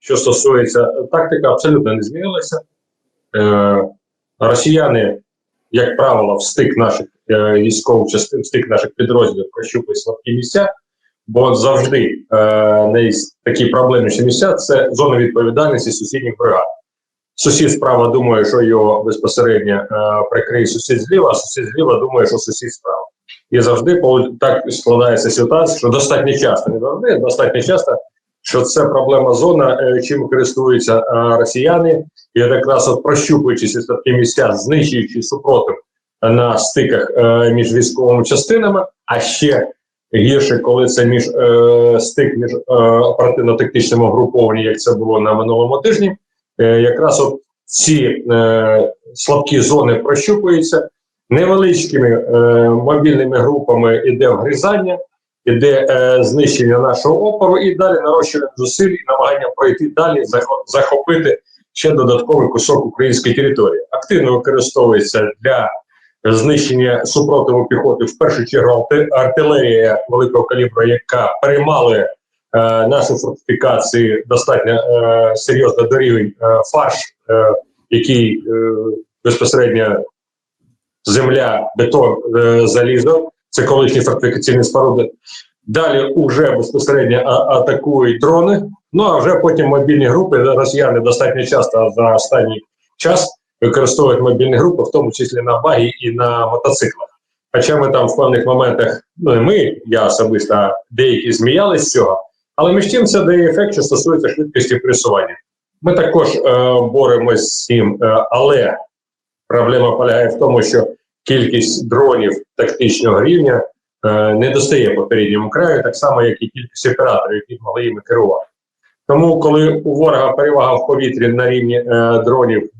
що стосується тактика, абсолютно не змінилася. Е, росіяни, як правило, в стик наших е, військових частин, в стик наших підрозділів прощупують слабкі місця, бо завжди е, такі проблемніші місця це зона відповідальності сусідніх бригад. Сусід справа думає, що його безпосередньо е, прикриє сусід зліва, а сусід зліва думає, що сусід справа. І завжди так складається ситуація, що достатньо часто, не завжди, достатньо часто, що це проблема зона, е, чим користуються е, росіяни, і якраз от прощупуючи ці слабкі місця, знищуючи супротив на стиках е, між військовими частинами, а ще гірше, коли це між е, стик між е, оперативно-тактичними угрупованнями, як це було на минулому тижні, е, якраз от ці е, слабкі зони прощупуються. Невеличкими е, мобільними групами іде вгризання, іде е, знищення нашого опору, і далі нарощування зусиль і намагання пройти далі, захопити ще додатковий кусок української території. Активно використовується для знищення супротиву піхоти в першу чергу артилерія великого калібру, яка переймали е, наші фортифікації достатньо е, серйозно до рівень е, фарш, е, який е, безпосередньо земля, бетон, е, залізо, це колишні фортифікаційні споруди. Далі уже безпосередньо атакують дрони. Ну а вже потім мобільні групи. Росіяни достатньо часто за останній час використовують мобільні групи, в тому числі на багі і на мотоциклах. Хоча ми там в певних моментах, ну і ми, я особисто, деякі зміялись з цього, але між тим це дає ефект, що стосується швидкості пересування. Ми також е, боремось з цим, е, але проблема полягає в тому, що кількість дронів тактичного рівня е, не достає попередньому краю, так само, як і кількість операторів, які могли їми керувати. Тому, коли у ворога перевага в повітрі на рівні е, дронів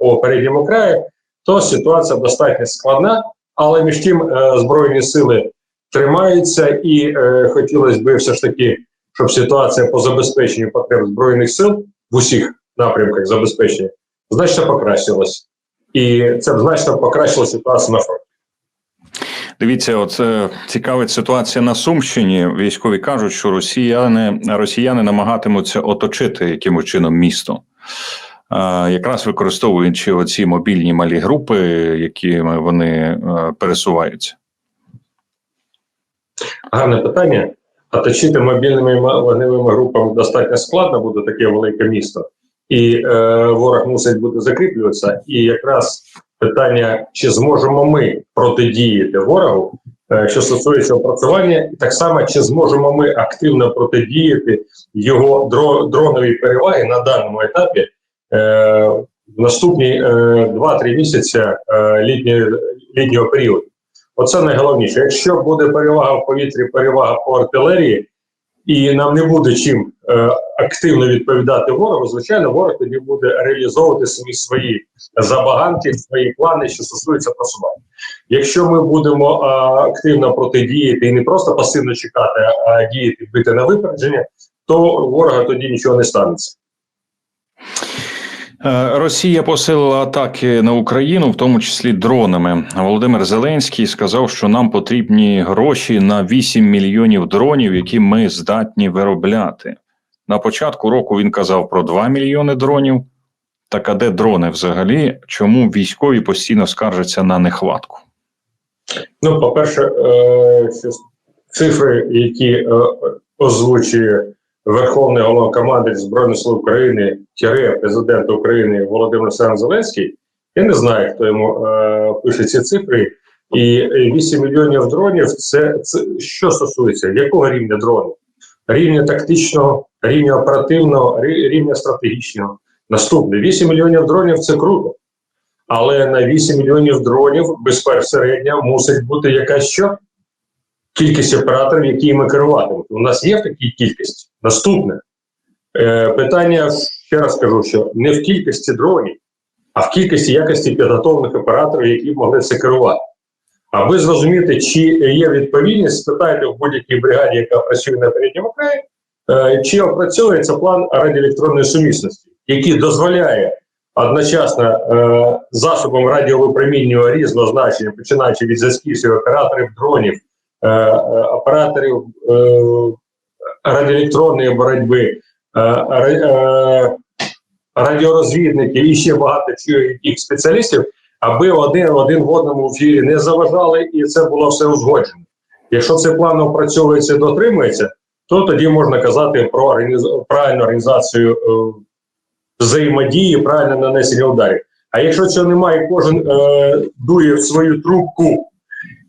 по, передньому краю, то ситуація достатньо складна, але між тим е, збройні сили тримаються, і хотілося б все ж таки, щоб ситуація по забезпеченню потреб збройних сил в усіх напрямках забезпечення значно покращилась. І це б значно покращило ситуацію на фронті. Дивіться, от цікавить ситуація на Сумщині. Військові кажуть, що росіяни, росіяни намагатимуться оточити якимось чином місто. Якраз використовуючи оці мобільні малі групи, якими вони е, пересуваються. Гарне питання. А точити мобільними вогневими групами достатньо складно буде таке велике місто, і е, ворог мусить бути закріплюватися. І якраз питання, чи зможемо ми протидіяти ворогу, е, що стосується опрацювання, і так само чи зможемо ми активно протидіяти його дро, дроновій переваги на даному етапі е, в наступні е, 2-3 місяці е, літнього, літнього періоду. Оце найголовніше. Якщо буде перевага в повітрі, перевага по артилерії, і нам не буде чим е, активно відповідати ворогу, звичайно, ворог тоді буде реалізовувати свої свої забаганки, свої плани, що стосуються просування. Якщо ми будемо е, активно протидіяти і не просто пасивно чекати, а діяти бити на випередження, то ворога тоді нічого не станеться. Е, Росія посилила атаки на Україну, в тому числі дронами. Володимир Зеленський сказав, що нам потрібні гроші на 8 мільйонів дронів, які ми здатні виробляти. На початку року він казав про 2 мільйони дронів. Так а де дрони взагалі? Чому військові постійно скаржаться на нехватку? Ну, по-перше, е, що с- цифри, які е, озвучує Верховний головнокомандувач Збройних сил України, тире президент України Володимир Олександрович Зеленський. Я не знаю, хто йому е, пише ці цифри. І е, 8 мільйонів дронів це, це що стосується якого рівня дронів? Рівня тактичного, рівня оперативного, рівня стратегічного. Наступне 8 мільйонів дронів це круто. Але на 8 мільйонів дронів безпосередньо мусить бути якась що? Кількість операторів, які ми керуватимуть. У нас є в такій кількості. Наступне е, питання, ще раз кажу, що не в кількості дронів, а в кількості якості підготовлених операторів, які могли це керувати. Аби зрозуміти, чи є відповідність, спитайте в будь-якій бригаді, яка працює на передньому краї, е, чи опрацьовується план радіоелектронної сумісності, який дозволяє одночасно е, засобом радіовипромінювання різного значення, починаючи від зв'язківців, операторів дронів, операторів е, радіоелектронної боротьби, е, радіорозвідники і ще багато чи- спеціалістів, аби один один в одному ефірі не заважали, і це було все узгоджено. Якщо цей план опрацьовується і дотримується, то тоді можна казати про організ- правильну організацію е, взаємодії, правильне нанесення ударів. А якщо цього немає, кожен е, дує в свою трубку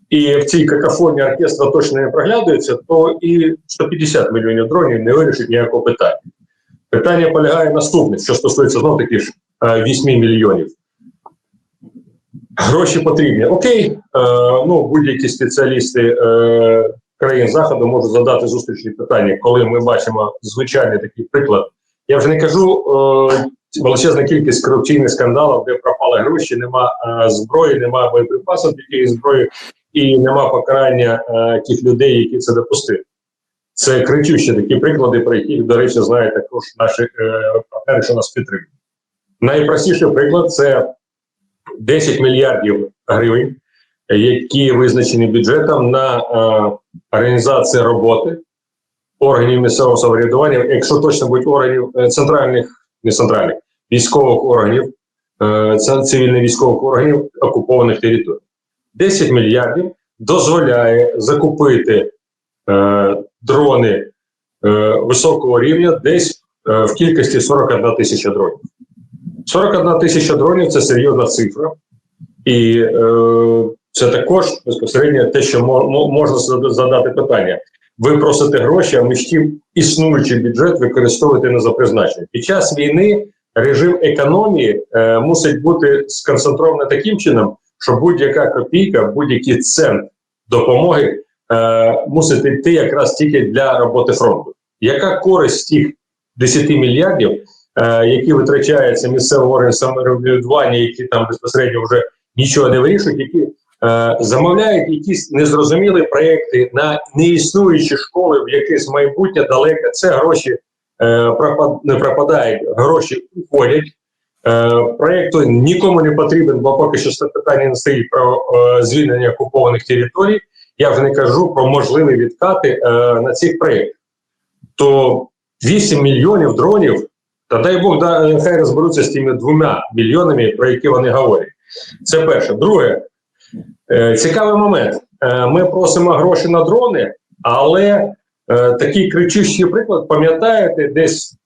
і в цій какафоні оркестра точно не проглядується, то і 150 мільйонів дронів не вирішить ніякого питання. Питання полягає наступне, що стосується знов таки ж е, 8 мільйонів. Гроші потрібні. Окей, е, ну будь-які спеціалісти е, країн заходу можуть задати зустрічні питання, коли ми бачимо звичайний такий приклад. Я вже не кажу е, величезна кількість корупційних скандалів, де пропали гроші, нема е, зброї, нема боєприпасів тієї зброї і нема покарання е, тих людей, які це допустили. Це кричущі такі приклади, про які, до речі, знають також наші е, партнери, що нас підтримують. Найпростіший приклад це 10 мільярдів гривень, які визначені бюджетом на е, організацію роботи органів місцевого самоврядування, якщо точно будуть органів е, центральних, не центральних, військових органів, е, це цивільних військових органів окупованих територій. 10 мільярдів дозволяє закупити е, дрони е, високого рівня десь е, в кількості 41 тисяча дронів. 41 тисяча дронів це серйозна цифра, і е, це також безпосередньо те, що мо- мо- можна задати питання. Ви просите гроші, а ми ж існуючий бюджет використовуєте не за призначенням. Під час війни режим економії е, мусить бути сконцентрований таким чином, що будь-яка копійка, будь-який цент допомоги е, мусить йти якраз тільки для роботи фронту. Яка користь тих 10 мільярдів, е, які витрачаються місцевим органам самоврядування, які там безпосередньо вже нічого не вирішують, які е, замовляють якісь незрозумілі проекти на неіснуючі школи в якесь майбутнє далеке. Це гроші е, пропад- не пропадають, гроші уходять. Е, проєкту нікому не потрібен, бо поки що це питання не стоїть про е, звільнення окупованих територій. Я вже не кажу про можливі відкати е, на цих проєктах. То 8 мільйонів дронів, та дай Бог, да, хай розберуться з тими двома мільйонами, про які вони говорять. Це перше. Друге, цікавий момент. Ми просимо гроші на дрони, але такий кричущий приклад, пам'ятаєте, десь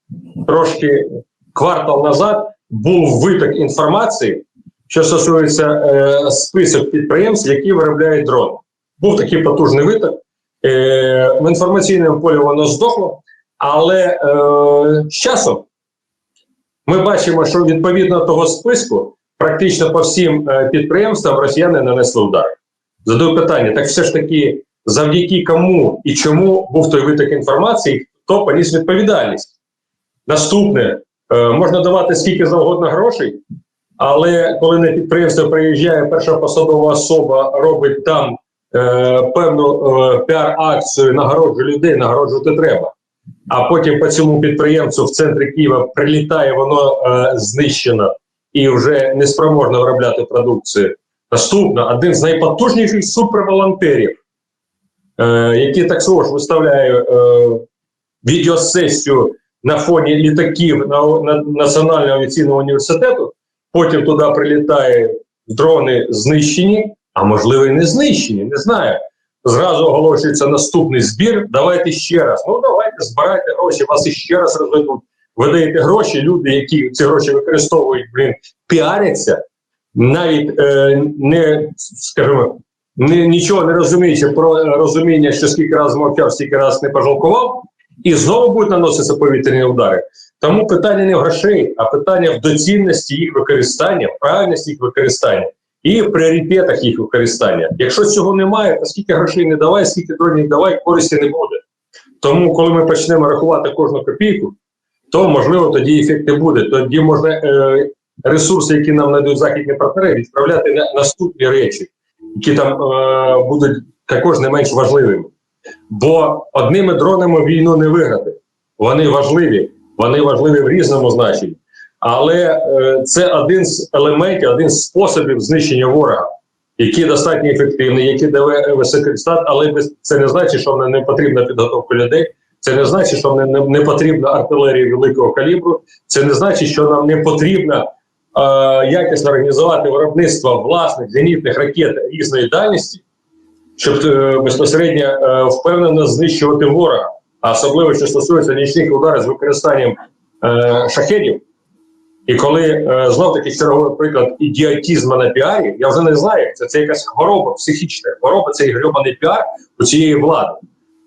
трошки квартал назад був виток інформації, що стосується е, список підприємств, які виробляють дрони. Був такий потужний виток. Е, в інформаційному полі воно здохло, але е, з часом ми бачимо, що відповідно того списку практично по всім е, підприємствам росіяни нанесли удар. Задаю питання: так все ж таки, завдяки кому і чому був той виток інформації, хто поніс відповідальність? Наступне можна давати скільки завгодно грошей, але коли на підприємство приїжджає перша посадова особа, робить там е, певну е, піар-акцію, нагороджує людей, нагороджувати треба. А потім по цьому підприємцю в центрі Києва прилітає, воно е, знищено і вже неспроможно виробляти продукцію. Наступно один з найпотужніших суперволонтерів, е, який ж виставляє е, відеосесію на фоні літаків на, на Національного авіаційного університету. Потім туди прилітає дрони знищені, а можливо і не знищені, не знаю. Зразу оголошується наступний збір. Давайте ще раз. Ну давайте збирайте гроші, вас іще раз розведуть. Ви даєте гроші, люди, які ці гроші використовують, блін, піаряться, навіть е, не скажімо, не, нічого не розуміючи про розуміння, що скільки разів мовчав, стільки раз не пожалкував, і знову будуть наноситися повітряні удари. Тому питання не в грошей, а питання в доцільності їх використання, в правильності їх використання і в пріоритетах їх використання. Якщо цього немає, то скільки грошей не давай, скільки дронів давай, користі не буде. Тому, коли ми почнемо рахувати кожну копійку, то можливо тоді ефекти буде. Тоді можна е, ресурси, які нам надають західні партнери, відправляти на наступні речі, які там е, будуть також не менш важливими. Бо одними дронами війну не виграти. Вони важливі, вони важливі в різному значенні. Але е, це один з елементів, один з способів знищення ворога, який достатньо ефективний, який дає високий стат, але це не значить, що не потрібна підготовка людей. Це не значить, що не, не потрібна артилерія великого калібру. Це не значить, що нам не потрібно е, якісно організувати виробництво власних зенітних ракет різної дальності, щоб е, безпосередньо е, впевнено знищувати ворога, а особливо що стосується нічних ударів з використанням е, шахедів. І коли знов таки черговий приклад ідіотізму на піарі, я вже не знаю, це це якась хвороба психічна, хвороба цей грьобаний піар у цієї влади.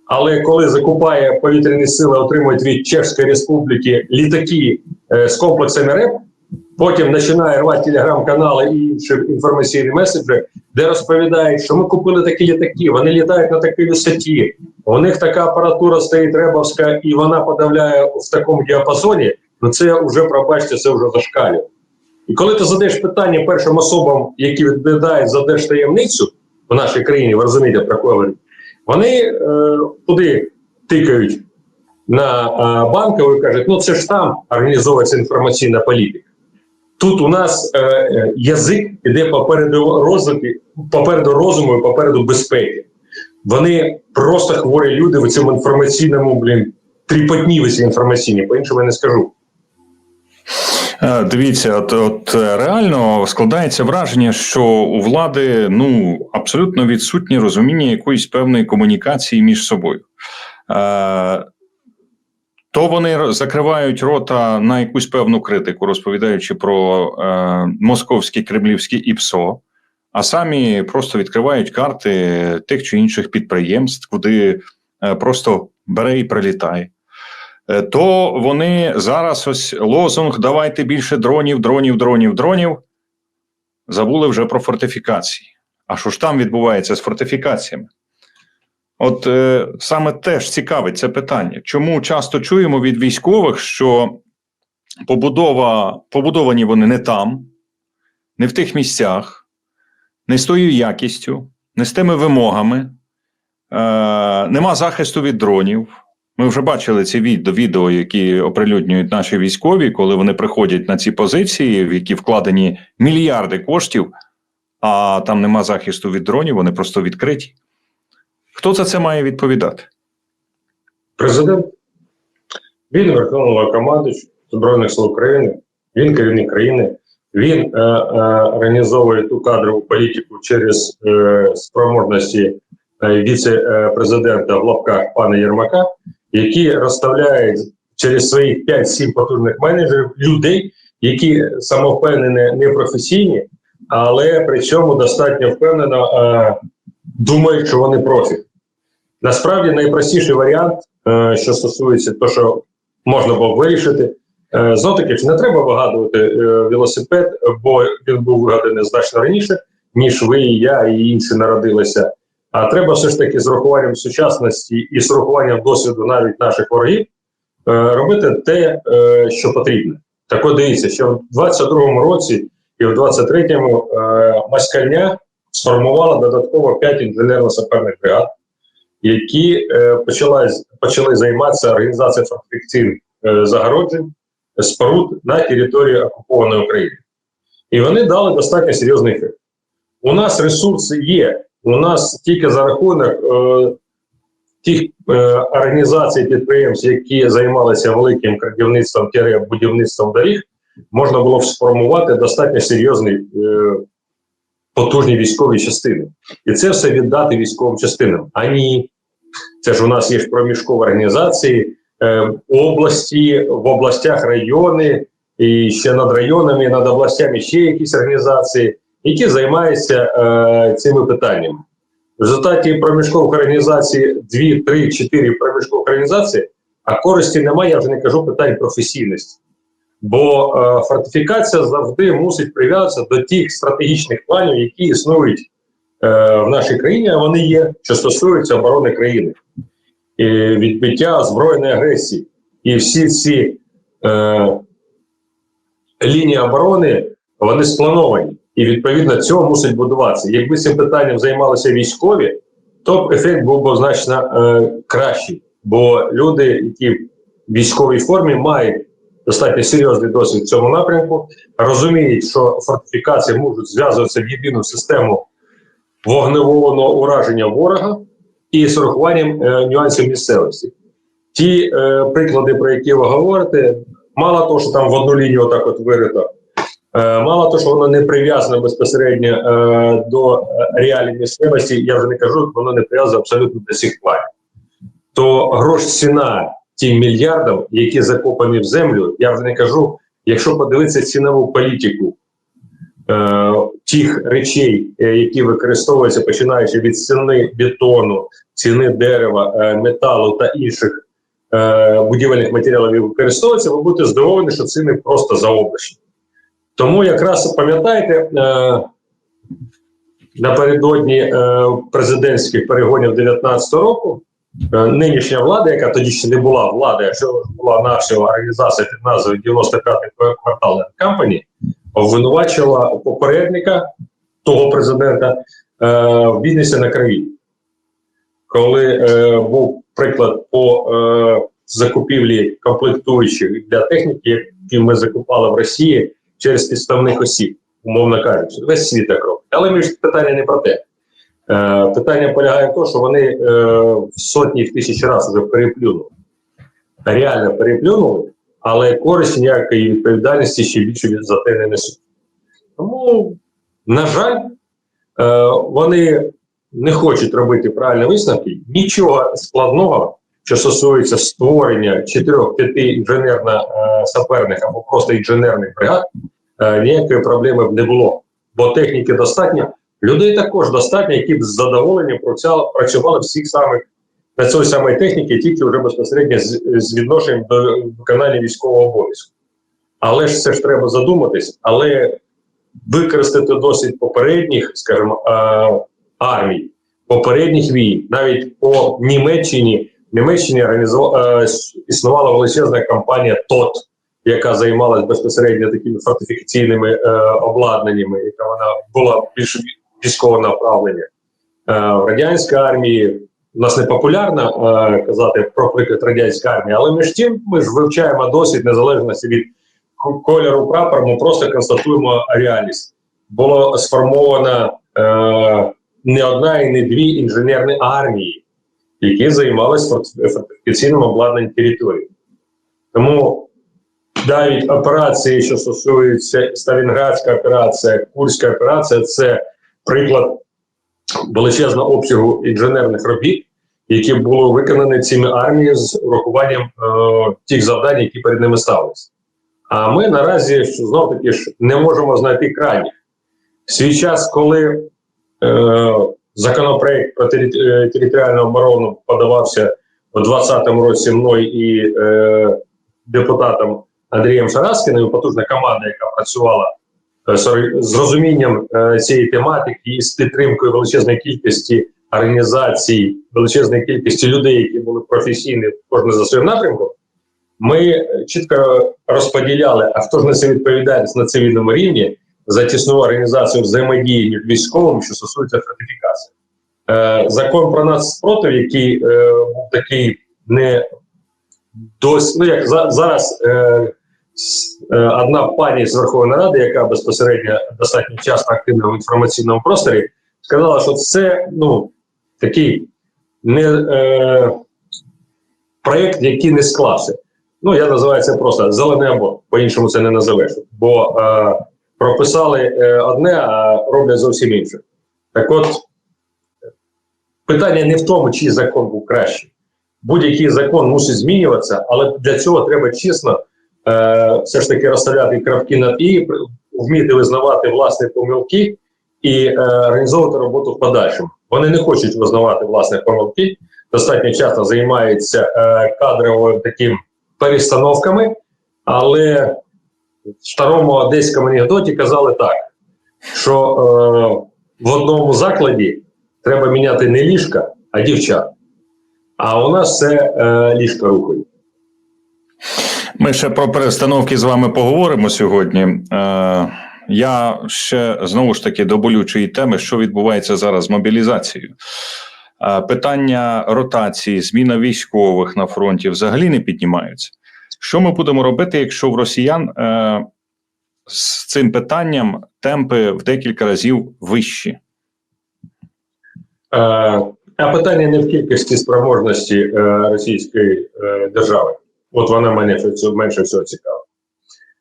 Але коли закупає повітряні сили, отримують від Чешської Республіки літаки з комплексами РЕП, потім починає рвати телеграм-канали і інші інформаційні меседжі, де розповідають, що ми купили такі літаки, вони літають на такій висоті, у них така апаратура стоїть ребовська, і вона подавляє в такому діапазоні. Ну це вже пробачте, це вже зашкалює. І коли ти задаєш питання першим особам, які відповідають за держтаємницю в нашій країні, ви розумієте, про говорю, вони е, туди тикають на е, банкову і кажуть, ну це ж там організовується інформаційна політика. Тут у нас е, е, язик іде попереду розвитку, попереду розуму і попереду безпеки. Вони просто хворі люди в цьому інформаційному, блін, тріпотні в цій інформаційній, по-іншому я не скажу. Е, Дивіться, от, от е, реально складається враження, що у влади ну абсолютно відсутнє розуміння якоїсь певної комунікації між собою. То вони закривають рота на якусь певну критику, розповідаючи про е, московські кремлівські ІПСО, а самі просто відкривають карти тих чи інших підприємств, куди е, просто бере і прилітає. Е, то вони зараз ось лозунг давайте більше дронів, дронів, дронів, дронів. Забули вже про фортифікації. А що ж там відбувається з фортифікаціями? От е, саме теж цікавить це питання. Чому часто чуємо від військових, що побудова, побудовані вони не там, не в тих місцях, не з тою якістю, не з тими вимогами, е, нема захисту від дронів. Ми вже бачили ці відео, які оприлюднюють наші військові, коли вони приходять на ці позиції, в які вкладені мільярди коштів, а там нема захисту від дронів, вони просто відкриті. Хто за це має відповідати? Президент, він верховний Головнокомандуючий Збройних сил України, він керівник країни, він е, е, організовує ту кадрову політику через е, спроможності е, віце-президента в лапках пана Єрмака, які розставляють через своїх 5-7 потужних менеджерів людей, які самовпевнені, непрофесійні, але при цьому достатньо впевнено е, думають, що вони профі. Насправді найпростіший варіант, е, що стосується того, що можна було б вирішити, е, ж не треба вигадувати е, велосипед, бо він був вигаданий значно раніше, ніж ви, і я, і інші народилися. А треба все ж таки з урахуванням сучасності і з урахуванням досвіду навіть наших ворогів е, робити те, е, що потрібно. Так от дивіться, що в 22-му році і в 23-му е, Москальня сформувала додатково 5 інженерно-саперних бригад, які е, почали, почали займатися організацією фортифікаційних е, загороджень споруд на території окупованої України. І вони дали достатньо серйозний ефект. У нас ресурси є. У нас тільки за рахунок е, тих е, організацій підприємств, які займалися великим крадівництвом будівництвом доріг, можна було б сформувати достатньо серйозний е, потужні військові частини. І це все віддати військовим частинам. А ні, це ж у нас є проміжкові організації, е, області, в областях райони, і ще над районами, над областями ще якісь організації, які займаються е, цими питаннями. В результаті проміжкових організацій 2, 3, 4 проміжкових організацій, а користі немає, я вже не кажу питань професійності. Бо е, фортифікація завжди мусить прив'язатися до тих стратегічних планів, які існують е, в нашій країні, а вони є, що стосуються оборони країни, і відбиття збройної агресії. І всі ці е, лінії оборони вони сплановані. І відповідно цього мусить будуватися. Якби цим питанням займалися військові, то б ефект був би значно е, кращий. Бо люди, які в військовій формі мають достатньо серйозний досвід в цьому напрямку, розуміють, що фортифікації можуть зв'язуватися в єдину систему вогневого ураження ворога і з урахуванням е, нюансів місцевості. ті е, приклади, про які ви говорите, мало того, що там в одну лінію отак от вирито, е, мало того, що воно не прив'язане безпосередньо е, до е, реалій місцевості, я вже не кажу, воно не прив'язане абсолютно до сих планів. То грош ціна тим мільярдам, які закопані в землю, я вже не кажу, якщо подивитися цінову політику е, тих речей, е, які використовуються, починаючи від ціни бетону, ціни дерева, е, металу та інших е, будівельних матеріалів, які використовуються, ви будете здивовані, що ціни просто заоблачні. Тому якраз пам'ятаєте, е, напередодні президентських перегонів 2019 року. Е, Нинішня влада, яка тоді ще не була влада, що була наша організація під назвою 95-й квартал Company, обвинувачила попередника того президента е, в бідності на крові. Коли е, був приклад по е, закупівлі комплектуючих для техніки, які ми закупали в Росії через підставних осіб, умовно кажучи, весь світ так робить. Але ми ж питання не про те. Е, питання полягає в тому, що вони е, в сотні в тисячі разів вже переплюнули. Реально переплюнули, але користь ніякої відповідальності ще більше за те не несуть. Тому, на жаль, е, вони не хочуть робити правильні висновки. Нічого складного, що стосується створення 4-5 інженерно-саперних або просто інженерних бригад, е, ніякої проблеми б не було. Бо техніки достатньо, людей також достатньо, які б з задоволенням працювали, всіх самих на цій самої техніки, тільки вже безпосередньо з, з відношенням до виконання військового обов'язку. Але ж це ж треба задуматись, але використати досвід попередніх, скажімо, армій, попередніх війн, навіть по Німеччині, в Німеччині організувала існувала величезна компанія ТОТ, яка займалась безпосередньо такими фортифікаційними е, обладнаннями, яка вона була більш військового направлення. Е, в радянській армії у нас не популярно е, казати про приклад радянської армії, але між тим ми ж вивчаємо досвід незалежності від кольору прапора, ми просто констатуємо реальність. Було сформовано е, не одна і не дві інженерні армії, які займалися фортифікаційним обладнанням території. Тому навіть операції, що стосуються Сталінградська операція, Курська операція, це приклад величезного обсягу інженерних робіт, які були виконані цими арміями з урахуванням е, тих завдань, які перед ними ставилися. А ми наразі знов таки ж не можемо знайти крайніх. Свій час, коли е, законопроект про е, територіальну оборону подавався у 2020 році мною і е, депутатом Андрієм Шараскіним, потужна команда, яка працювала з з розумінням е, цієї тематики і з підтримкою величезної кількості організацій, величезної кількості людей, які були професійні, кожен за своїм напрямком. Ми чітко розподіляли, а хто ж несе відповідальність на цивільному рівні за тісну організацію взаємодії між військовими, що стосується фортифікації. Е, закон про нас спротив, який е, був такий не досі, ну як за, зараз е, е, одна пані з Верховної Ради, яка безпосередньо достатньо часто активна в інформаційному просторі, сказала, що це ну такий не е, проєкт, який не склався. Ну, я називаю це просто зелений або по-іншому це не називеш. Бо е, прописали е, одне, а роблять зовсім інше. Так от, питання не в тому, чий закон був кращий. Будь-який закон мусить змінюватися, але для цього треба чесно е, все ж таки розставляти крапки над і, вміти визнавати власні помилки і е, організовувати роботу в подальшому. Вони не хочуть визнавати власні помилки, достатньо часто займаються е, кадровими таким перестановками, але в старому одеському анекдоті казали так, що е, в одному закладі треба міняти не ліжка, а дівчат. А у нас все е, ліжка рухають. Ми ще про перестановки з вами поговоримо сьогодні. Е, я ще знову ж таки до болючої теми, що відбувається зараз з мобілізацією. Е, питання ротації, зміна військових на фронті взагалі не піднімаються. Що ми будемо робити, якщо в росіян е, з цим питанням темпи в декілька разів вищі? Е, А питання не в кількості спроможності Російської держави. От вона мене менше всього цікава.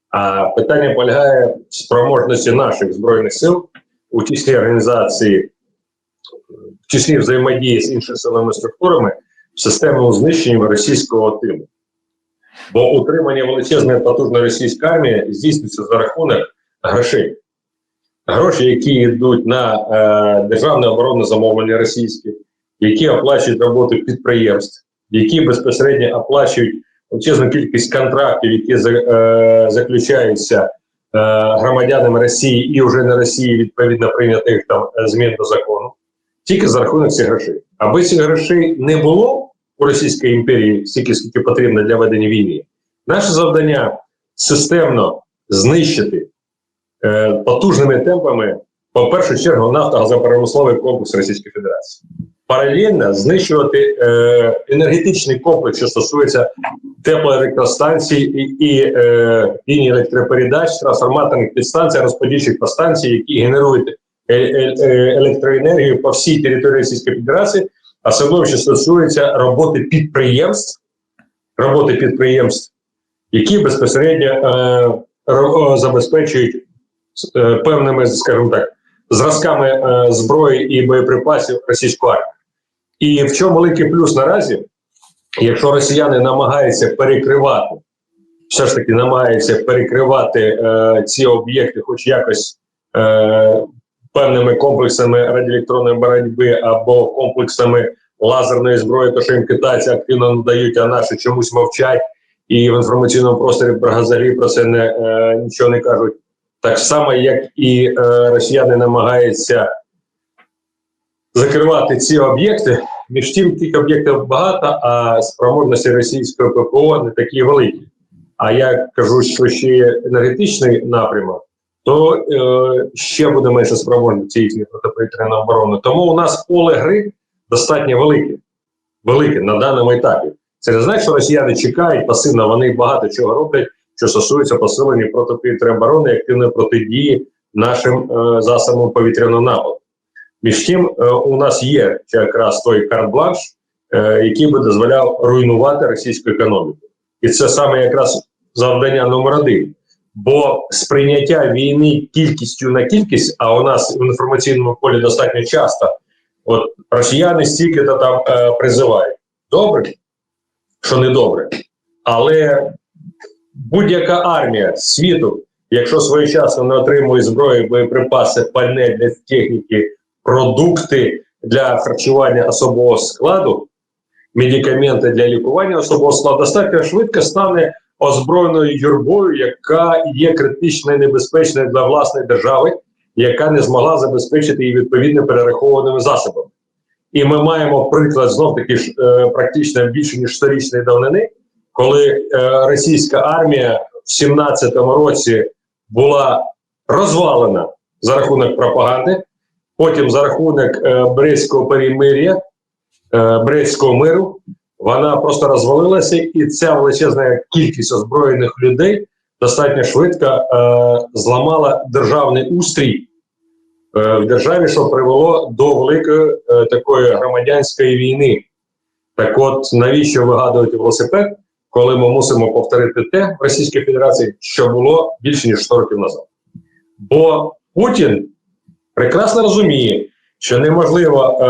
А питання полягає в спроможності наших збройних сил у числі організації, в числі взаємодії з іншими силовими структурами в системному знищенні російського тилу. Бо утримання величезної потужної російської армії здійснюється за рахунок грошей. Гроші, які йдуть на е, державне оборонне замовлення російське, які оплачують роботу підприємств, які безпосередньо оплачують величезну кількість контрактів, які е, заключаються е, громадянами Росії і вже на Росії відповідно прийнятих там е, змін до закону, тільки за рахунок цих грошей. Аби цих грошей не було у Російській імперії, стільки скільки потрібно для ведення війни, наше завдання системно знищити потужними темпами, по першу чергу, нафтогазопромисловий комплекс Російської Федерації. Паралельно знищувати е, енергетичний комплекс, що стосується теплоелектростанцій і, і е, ліній електропередач, трансформаторних підстанцій, розподільчих підстанцій, які генерують е, е, е, електроенергію по всій території Російської Федерації, особливо що стосується роботи підприємств, роботи підприємств, які безпосередньо е, забезпечують е, певними, скажімо так, зразками е, зброї і боєприпасів російської армії. І в чому великий плюс наразі, якщо росіяни намагаються перекривати, все ж таки намагаються перекривати е, ці об'єкти, хоч якось е, певними комплексами радіоелектронної боротьби або комплексами лазерної зброї, то що їм китайці активно надають, а наші чомусь мовчать, і в інформаційному просторі взагалі про це не, е, нічого не кажуть. Так само, як і е, росіяни намагаються закривати ці об'єкти. Між тим, тих об'єктів багато, а спроможності російського ППО не такі великі. А я кажу, що ще є енергетичний напрямок, то е, ще буде менше спроможності їхньої протиповітряної оборони. Тому у нас поле гри достатньо велике, велике на даному етапі. Це не значить, що росіяни чекають пасивно, вони багато чого роблять, що стосується посилення протиповітряної оборони і активної протидії нашим е, засобам повітряного нападу. Між тим, е, у нас є якраз той карт-бланш, е, який би дозволяв руйнувати російську економіку. І це саме якраз завдання номер один. Бо сприйняття війни кількістю на кількість, а у нас в інформаційному полі достатньо часто, от росіяни стільки-то там е, призивають. Добре, що не добре. Але будь-яка армія світу, якщо своєчасно не отримує зброю, боєприпаси, пальне для техніки, продукти для харчування особового складу, медикаменти для лікування особового складу, достатньо швидко стане озброєною юрбою, яка є критично небезпечною для власної держави, яка не змогла забезпечити її відповідно перерахованими засобами. І ми маємо приклад знов таки ж е, практично більше ніж сторічної давнини, коли е, російська армія в 17-му році була розвалена за рахунок пропаганди, потім за рахунок е, Брестського перемир'я, е, Брестського миру, вона просто розвалилася, і ця величезна кількість озброєних людей достатньо швидко е, зламала державний устрій е, в державі, що привело до великої е, такої громадянської війни. Так от, навіщо вигадувати велосипед, коли ми мусимо повторити те в Російській Федерації, що було більше ніж 100 років назад? Бо Путін прекрасно розуміє, що неможливо е,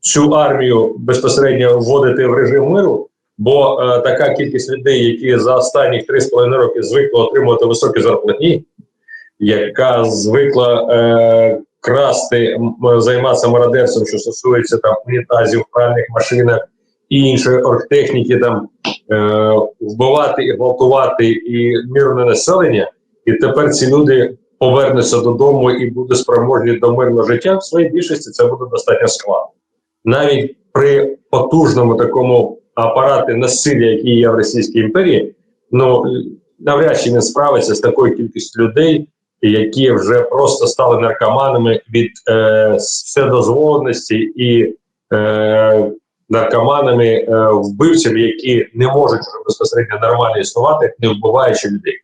цю армію безпосередньо вводити в режим миру, бо е, така кількість людей, які за останні 3,5 роки звикли отримувати високі зарплатні, яка звикла е, красти, займатися мародерством, що стосується там унітазів, пральних машинах і іншої оргтехніки, там е, вбивати і гвалтувати і мирне населення, і тепер ці люди повернуться додому і будуть спроможні до мирного життя. В своїй більшості це буде достатньо складно. Навіть при потужному такому апараті насилля, який є в Російській імперії, ну навряд чи він справиться з такою кількістю людей, які вже просто стали наркоманами від е, вседозволеності і е, наркоманами, е, вбивцями, які не можуть безпосередньо нормально існувати, не вбиваючи людей.